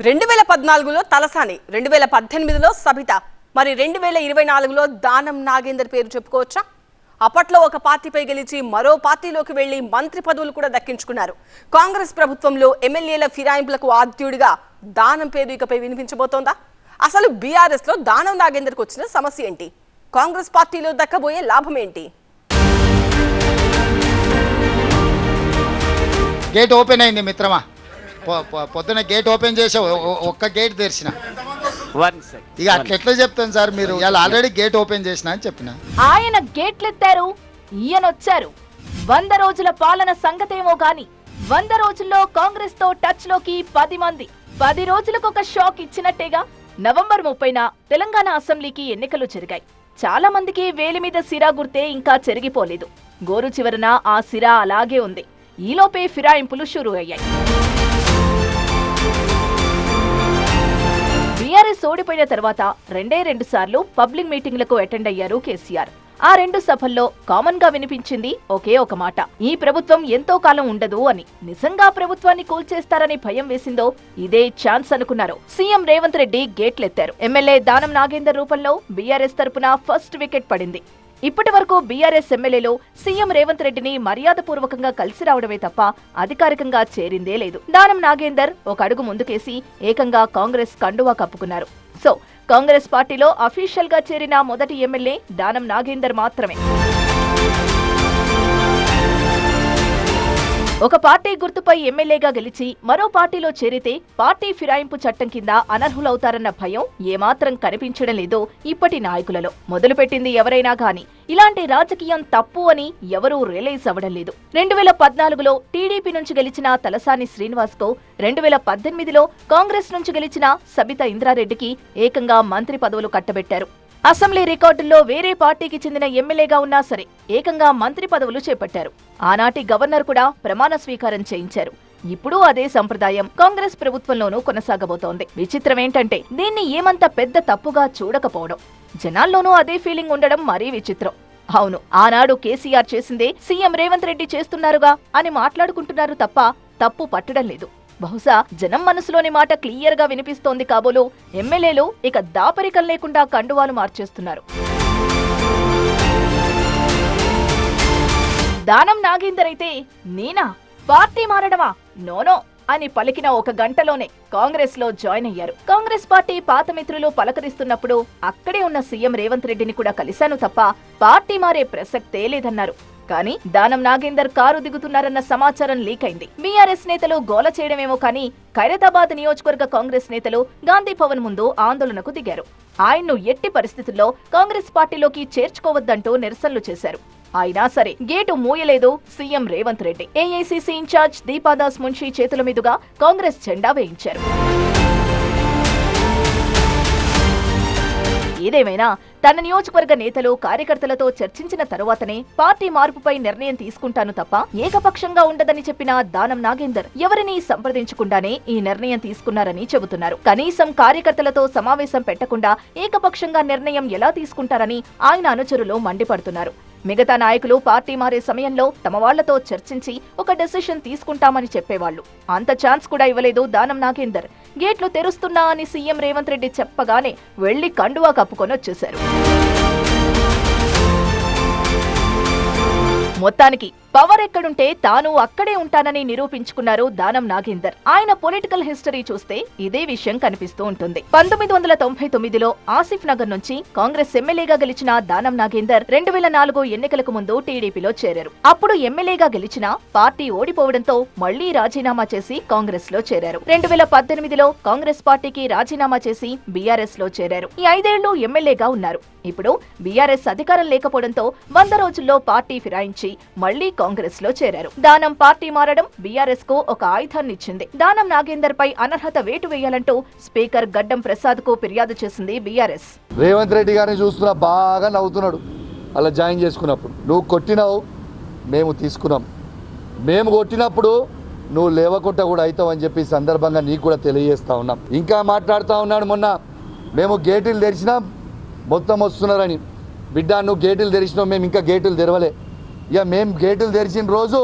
రెండు వేల పద్నాలుగులో తలసాని రెండు వేల పద్దెనిమిదిలో సబిత మరి రెండు వేల ఇరవై నాలుగులో దానం నాగేందర్ పేరు చెప్పుకోవచ్చా? అప్పట్లో ఒక పార్టీపై గెలిచి మరో పార్టీలోకి వెళ్ళి మంత్రి పదవులు కూడా దక్కించుకున్నారు. కాంగ్రెస్ ప్రభుత్వంలో ఎమ్మెల్యేల ఫిరాయింపులకు ఆద్యుడిగా దానం పేరు ఇకపై వినిపించబోతోందా? అసలు బీఆర్ఎస్లో దానం నాగేందర్కు వచ్చిన సమస్య ఏంటి? కాంగ్రెస్ పార్టీలో దక్కబోయే లాభం ఏంటి? గేట్ ఓపెన్ అయింది మిత్రమా? పొద్దున గేట్ ఓపెన్ చేసి ఒ- ఒ- ఒక్క గేట్ తెరిచిన. ఇక అట్లా ఎట్లా చెప్తాను సార్ మీరు? ఇవాళ ఆల్రెడీ గేట్ ఓపెన్ చేసిన అని చెప్పిన. ఆయన గేట్లెత్తారు ఈయనొచ్చారు. వంద రోజుల పాలన సంగతేమో గాని వంద రోజుల్లో కాంగ్రెస్తో టచ్లోకి పది మంది. పది రోజులకు ఒక షాక్ ఇచ్చినట్టేగా నవంబర్ ముప్పైన తెలంగాణ అసెంబ్లీకి ఎన్నికలు జరిగాయి. చాలా మందికి వేలి మీద సిరా గుర్తే ఇంకా చెరిగిపోలేదు. గోరు చివరన ఆ సిరా అలాగే ఉంది. ఈలోపే ఫిరాయింపులు షురూ అయ్యాయి. బీఆర్ఎస్ ఓడిపోయిన తర్వాత రెండే రెండు సార్లు పబ్లిక్ మీటింగ్లకు అటెండ్ అయ్యారు కేసీఆర్. ఆ రెండు సభల్లో కామన్గా వినిపించింది ఒకే ఒక మాట. ఈ ప్రభుత్వం ఎంతో కాలం ఉండదు అని. నిజంగా ప్రభుత్వాన్ని కూల్చేస్తారని భయం వేసిందో ఇదే ఛాన్స్ అనుకున్నారు. సీఎం రేవంత్ రెడ్డి గేట్లెత్తారు. ఎమ్మెల్యే దానం నాగేందర్ రూపంలో బీఆర్ఎస్ తరపున ఫస్ట్ వికెట్ పడింది. ఇప్పటి వరకు బీఆర్ఎస్ ఎమ్మెల్యేలో సీఎం రేవంత్ రెడ్డిని మర్యాదపూర్వకంగా కలిసి రావడమే తప్ప అధికారికంగా చేరిందే లేదు. దానం నాగేందర్ ఒక అడుగు ముందుకేసి ఏకంగా కాంగ్రెస్ కండువా కప్పుకున్నారు. సో కాంగ్రెస్ పార్టీలో అఫీషియల్గా చేరిన మొదటి ఎమ్మెల్యే దానం నాగేందర్ మాత్రమే. ఒక పార్టీ గుర్తుపై ఎమ్మెల్యేగా గెలిచి మరో పార్టీలో చేరితే పార్టీ ఫిరాయింపు చట్టం కింద అనర్హులవుతారన్న భయం ఏమాత్రం కనిపించడం లేదో ఇప్పటి నాయకులలో. మొదలుపెట్టింది ఎవరైనా గాని. ఇలాంటి రాజకీయం తప్పు అని ఎవరూ రియలైజ్ అవ్వడం లేదు. రెండు వేల పద్నాలుగులో టీడీపీ నుంచి గెలిచిన తలసాని శ్రీనివాస్కు రెండు వేల పద్దెనిమిదిలో కాంగ్రెస్ నుంచి గెలిచిన సబితా ఇంద్రారెడ్డికి ఏకంగా మంత్రి పదవులు కట్టబెట్టారు. అసెంబ్లీ రికార్డుల్లో వేరే పార్టీకి చెందిన ఎమ్మెల్యేగా ఉన్నా సరే ఏకంగా మంత్రి పదవులు చేపట్టారు. ఆనాటి గవర్నర్ కూడా ప్రమాణ స్వీకారం చేయించారు. ఇప్పుడు అదే సంప్రదాయం కాంగ్రెస్ ప్రభుత్వంలోనూ కొనసాగబోతోంది. విచిత్రం ఏంటంటే దీన్ని ఏమంత పెద్ద తప్పుగా చూడకపోవడం. జనాల్లోనూ అదే ఫీలింగ్ ఉండడం మరీ విచిత్రం. అవును ఆనాడు కేసీఆర్ చేసిందే సీఎం రేవంత్ రెడ్డి చేస్తున్నారుగా అని మాట్లాడుకుంటున్నారు తప్ప తప్పు పట్టడం లేదు. బహుశా జనం మనసులోని మాట క్లియర్గా వినిపిస్తోంది కాబోలు. ఎమ్మెల్యేలు ఇక దాపరికం లేకుండా కండువాలు మార్చేస్తున్నారు. దానం నాగేందర్ అయితే నేనా? పార్టీ మారడమా? నోనో అని పలికిన ఒక గంటలోనే కాంగ్రెస్లో జాయిన్ అయ్యారు. కాంగ్రెస్ పార్టీ పాత మిత్రులు పలకరిస్తున్నప్పుడు అక్కడే ఉన్న సీఎం రేవంత్ రెడ్డిని కూడా కలిశాను తప్ప పార్టీ మారే ప్రసక్తే లేదన్నారు. కానీ దానం నాగేందర్ కారు దిగుతున్నారన్న సమాచారం లీక్ అయింది. బీఆర్ఎస్ నేతలు గోల చేయడమేమో కానీ ఖైరతాబాద్ నియోజకవర్గ కాంగ్రెస్ నేతలు గాంధీ భవన్ ముందు ఆందోళనకు దిగారు. ఆయన్ను ఎట్టి పరిస్థితుల్లో కాంగ్రెస్ పార్టీలోకి చేర్చుకోవద్దంటూ నిరసనలు చేశారు. అయినా సరే gate మూయలేదు CM Revanth Reddy. AICC in charge Deepa Das Munshi చేతుల మీదుగా కాంగ్రెస్ జెండా వేయించారు. ఏదేమైనా తన నియోజకవర్గ నేతలు కార్యకర్తలతో చర్చించిన తరువాతనే పార్టీ మార్పుపై నిర్ణయం తీసుకుంటాను తప్ప ఏకపక్షంగా ఉండదని చెప్పిన దానం నాగేందర్ ఎవరిని సంప్రదించకుండానే ఈ నిర్ణయం తీసుకున్నారని చెబుతున్నారు. కనీసం కార్యకర్తలతో సమావేశం పెట్టకుండా ఏకపక్షంగా నిర్ణయం ఎలా తీసుకుంటారని ఆయన అనుచరులు మండిపడుతున్నారు. మిగతా నాయకులు పార్టీ మారే సమయంలో తమ వాళ్ళతో చర్చించి ఒక డెసిషన్ తీసుకుంటామని చెప్పేవాళ్ళు అంత ఛాన్స్ కూడా ఇవ్వలేదు దానం నాగేందర్. గేట్లు తెరుస్తున్నా అని సీఎం రేవంత్ రెడ్డి చెప్పగానే వెళ్ళి కండువా కప్పుకొని వచ్చేశారు. మొత్తానికి పవర్ ఎక్కడుంటే తాను అక్కడే ఉంటానని నిరూపించుకున్నారు దానం నాగేందర్. ఆయన పొలిటికల్ హిస్టరీ చూస్తే ఇదే విషయం కనిపిస్తూ ఉంటుంది. పంతొమ్మిది వందల తొంభై తొమ్మిదిలో ఆసిఫ్ నగర్ నుంచి కాంగ్రెస్ ఎమ్మెల్యేగా గెలిచిన దానం నాగేందర్ రెండు వేల నాలుగు ఎన్నికలకు ముందు టీడీపీలో చేరారు. అప్పుడు ఎమ్మెల్యేగా గెలిచిన పార్టీ ఓడిపోవడంతో మళ్ళీ రాజీనామా చేసి కాంగ్రెస్లో చేరారు. రెండు వేల పద్దెనిమిదిలో కాంగ్రెస్ పార్టీకి రాజీనామా చేసి బీఆర్ఎస్లో చేరారు. ఈ ఐదేళ్ళు ఎమ్మెల్యేగా ఉన్నారు. ఇప్పుడు బీఆర్ఎస్ అధికారం లేకపోవడంతో వంద రోజుల్లో పార్టీ ఫిరాయించి మళ్ళీ కాంగ్రెస్లో చేరారు. దానం పార్టీ మారడం బీఆర్ఎస్కు ఒక ఆయుధాన్ని ఇచ్చింది దానం నాగేందర్ పై అనర్హత వేటు వేయాలంటూ స్పీకర్ గడ్డం ప్రసాద్కు ఫిర్యాదు చేసింది బీఆర్ఎస్. రేవంత్ రెడ్డి గారిని చూస్తున్నా బాగా నవ్వుతున్నాడు. అలా జాయిన్ చేసుకున్నప్పుడు నువ్వు కొట్టినావు మేము తీసుకున్నాం. మేము కొట్టినప్పుడు నువ్వు లేవకుండా కూడా అవుతావు అని చెప్పి సందర్భంగా నీకు కూడా తెలియజేస్తా ఉన్నాం. ఇంకా మాట్లాడుతూ ఉన్నాడు మొన్న మేము గేటులు తెరిచినాం మొత్తం వస్తున్నారని. బిడ్డ నువ్వు గేటులు తెరిచినావు మేము ఇంకా గేటులు తెరవలే. ఇక మేము గేటులు తెరిచిన రోజు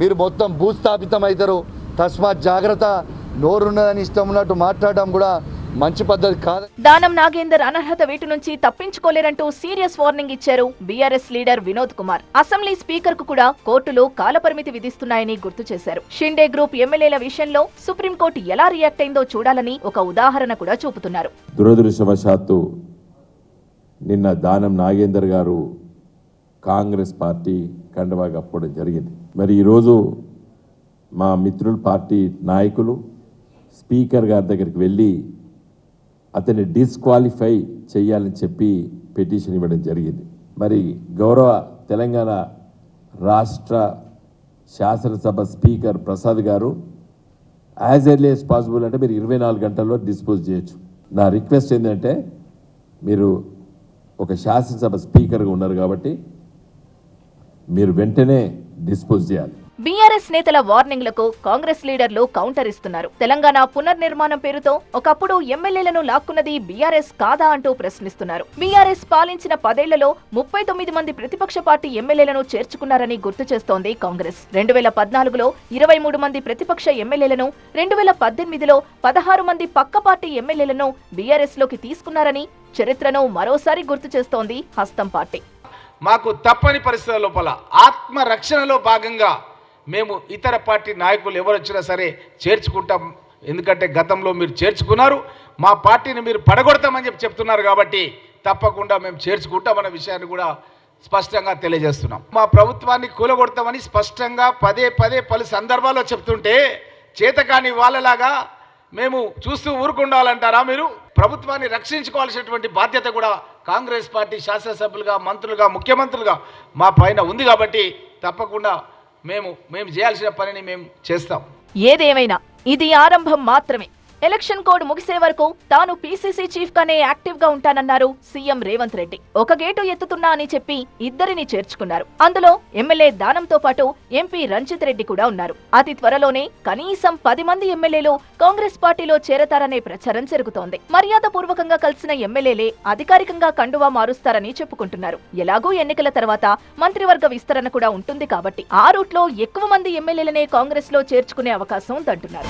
మీరు మొత్తం భూస్థాపితం అవుతారు తస్మాత్ జాగ్రత్త నోరున్నదని ఇష్టం ఉన్నట్టు మాట్లాడడం కూడా మంచి పద్ధతి కాదు. దానం నాగేందర్ అనర్హత వేటు నుంచి తప్పించుకోలేరంటూ సీరియస్ వార్నింగ్ ఇచ్చారు BRS leader Vinod Kumar. Assembly స్పీకర్కు కూడా కోర్టులు కాలపరిమితి విధిస్తున్నాయని గుర్తు చేశారు. షిండే గ్రూప్ ఎమ్మెల్యేల విషయంలో సుప్రీంకోర్టు ఎలా రియాక్ట్ అయిందో చూడాలని ఒక ఉదాహరణ కూడా చూపుతున్నారు. దురదృష్టవశాత్తు నిన్న దానం నాగేందర్ గారు కాంగ్రెస్ పార్టీ కండవా కప్పడం జరిగింది. మరి ఈరోజు మా మిత్రుల పార్టీ నాయకులు స్పీకర్ గారి దగ్గరికి వెళ్ళి అతన్ని డిస్క్వాలిఫై చేయాలని చెప్పి పిటిషన్ ఇవ్వడం జరిగింది. మరి గౌరవ తెలంగాణ రాష్ట్ర శాసనసభ స్పీకర్ ప్రసాద్ గారు యాజ్ ఎర్లీ యాజ్ పాసిబుల్ అంటే మీరు ఇరవై నాలుగు గంటల్లో డిస్పోజ్ చేయొచ్చు. నా రిక్వెస్ట్ ఏంటంటే మీరు ఒక శాసనసభ స్పీకర్గా ఉన్నారు కాబట్టి మీరు వెంటనే డిస్పోజ్ చేయాలి. బీఆర్ఎస్ నేతల వార్నింగ్లకు కాంగ్రెస్ లీడర్లు కౌంటర్ ఇస్తున్నారు. తెలంగాణ పునర్నిర్మాణం పేరుతో ఒకప్పుడు ఎమ్మెల్యేలను లాక్కున్నది బీఆర్ఎస్ కాదా అంటూ ప్రశ్నిస్తున్నారు. బీఆర్ఎస్ పాలించిన పదేళ్ళలో ముప్పై తొమ్మిది మంది ప్రతిపక్ష పార్టీ ఎమ్మెల్యేలను చేర్చుకున్నారని గుర్తు చేస్తోంది కాంగ్రెస్. రెండు వేల పద్నాలుగులో ఇరవై మూడు మంది ప్రతిపక్ష ఎమ్మెల్యేలను రెండు వేల పద్దెనిమిదిలో పదహారు మంది పక్క పార్టీ ఎమ్మెల్యేలను బీఆర్ఎస్లోకి తీసుకున్నారని చరిత్రను మరోసారి గుర్తు చేస్తోంది హస్తం పార్టీ. మాకు తప్పని పరిస్థితుల లోపల ఆత్మరక్షణలో భాగంగా మేము ఇతర పార్టీ నాయకులు ఎవరు వచ్చినా సరే చేర్చుకుంటాం. ఎందుకంటే గతంలో మీరు చేర్చుకున్నారు. మా పార్టీని మీరు పడగొడతామని చెప్పి చెప్తున్నారు కాబట్టి తప్పకుండా మేము చేర్చుకుంటామన్న విషయాన్ని కూడా స్పష్టంగా తెలియజేస్తున్నాం. మా ప్రభుత్వాన్ని కూలగొడతామని స్పష్టంగా పదే పదే పలు సందర్భాల్లో చెప్తుంటే చేతకాని వాళ్ళలాగా మేము చూస్తూ ఊరుకుండాలంటారా మీరు? ప్రభుత్వాన్ని రక్షించుకోవాల్సినటువంటి బాధ్యత కూడా కాంగ్రెస్ పార్టీ శాసనసభ్యులుగా మంత్రులుగా ముఖ్యమంత్రులుగా మా పైన ఉంది కాబట్టి తప్పకుండా మేము మేము చేయాల్సిన పనిని మేము చేస్తాం. ఏదేమైనా ఇది ఆరంభం మాత్రమే. ఎలక్షన్ కోడ్ ముగిసే వరకు తాను పీసీసీ చీఫ్ గానే యాక్టివ్గా ఉంటానన్నారు సీఎం రేవంత్ రెడ్డి. ఒక గేటు ఎత్తుతున్నా అని చెప్పి ఇద్దరిని చేర్చుకున్నారు. అందులో ఎమ్మెల్యే దానంతో పాటు ఎంపీ రంజిత్ రెడ్డి కూడా ఉన్నారు. అతి త్వరలోనే కనీసం పది మంది ఎమ్మెల్యేలు కాంగ్రెస్ పార్టీలో చేరతారనే ప్రచారం జరుగుతోంది. మర్యాద పూర్వకంగా కలిసిన ఎమ్మెల్యేలే అధికారికంగా కండువా మారుస్తారని చెప్పుకుంటున్నారు. ఎలాగూ ఎన్నికల తర్వాత మంత్రివర్గ విస్తరణ కూడా ఉంటుంది కాబట్టి ఆ రూట్లో ఎక్కువ మంది ఎమ్మెల్యేలనే కాంగ్రెస్లో చేర్చుకునే అవకాశం ఉందంటున్నారు.